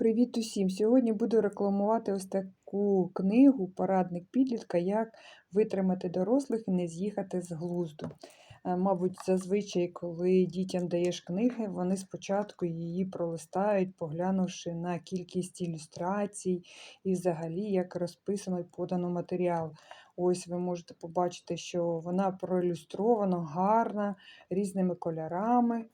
Привіт усім! Сьогодні буду рекламувати ось таку книгу Порадник підлітка, як витримати дорослих і не з'їхати з глузду. Е, Мабуть, зазвичай, коли дітям даєш книги, вони спочатку її пролистають, поглянувши на кількість ілюстрацій і взагалі як розписано і подано матеріал. Ось ви можете побачити, що вона проілюстрована, гарна, різними кольорами.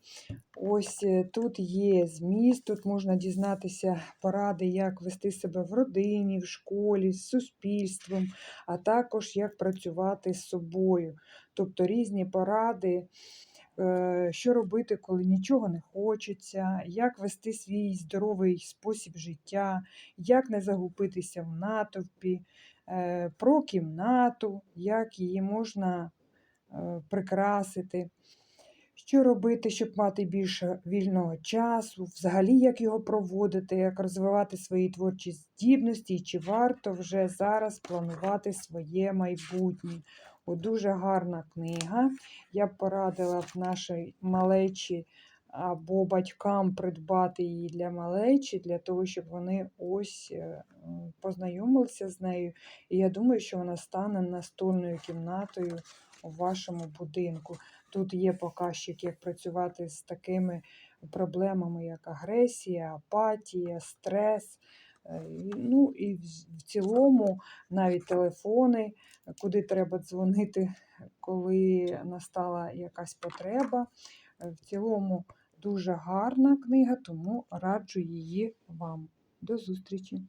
Ось е, тут є зміст, тут можна дізнатися поради, як вести себе в родині, в школі, з суспільством, а також як працювати з собою. Тобто різні поради, що робити, коли нічого не хочеться, як вести свій здоровий спосіб життя, як не загубитися в натовпі, е, про кімнату, як її можна е, прикрасити. Що робити, щоб мати більше вільного часу, взагалі як його проводити, як розвивати свої творчі здібності, і чи варто вже зараз планувати своє майбутнє. Дуже гарна книга. Я б порадила б нашій малечі або батькам придбати її для малечі, для того, щоб вони ось е, познайомилися з нею. І я думаю, що вона стане настольною кімнатою у вашому будинку. Тут є показчик, як працювати з такими проблемами, як агресія, апатія, стрес. Е, Ну і в в цілому навіть телефони, куди треба дзвонити, коли настала якась потреба. Е, В цілому дуже гарна книга, тому раджу її вам. До зустрічі!